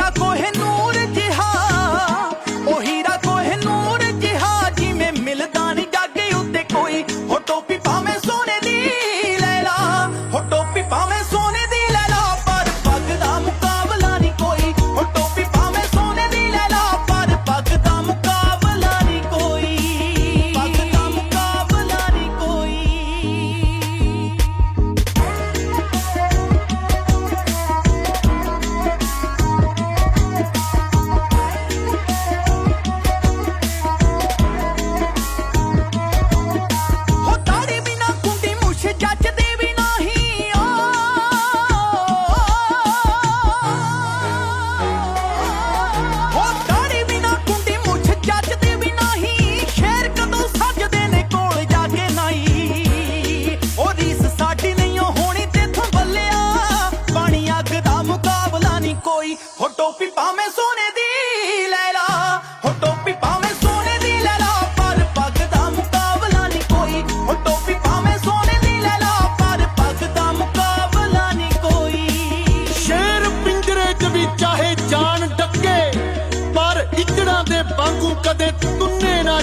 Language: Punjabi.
ਹੀਰਾ ਕੋਹੇ ਨੂਰ ਜਿਹਾ, ਉਹ ਹੀਰਾ ਕੋਹੇ ਨੂਰ ਜਿਹਾ, ਜਿਵੇਂ ਮਿਲਦਾ ਨਹੀਂ ਜਾਗੇ ਉੱਤੇ ਕੋਈ ਹੋ ਦੀ ਹੋ ਟੋਪੀ ਭਾਵੇਂ ਸੋਨੇ ਦੀ ਲੈ ਲਾ। ਹੋ ਟੋਪੀ ਪਾਵੇਂ ਸੋਨੇ ਦੀ ਲੈ ਲਾ, ਪਰ ਪੱਗ ਦਾ ਮੁਕਾਬਲਾ ਨਹੀਂ ਕੋਈ। ਹੋ ਟੋਪੀ ਭਾਵੇਂ ਸੋਨੇ ਦੀ ਲੈ ਲਾ, ਪਰ ਪੱਗ ਦਾ ਮੁਕਾਬਲਾ ਨਹੀਂ ਕੋਈ। ਸ਼ੇਰ ਪਿੰਜਰੇ 'ਚ ਵੀ ਚਾਹੇ ਜਾਨ ਡੱਕੇ, ਪਰ ਇੱਜੜਾਂ ਦੇ ਵਾਂਗੂ ਕਦੇ ਤੁੰਨੇ ਨਾ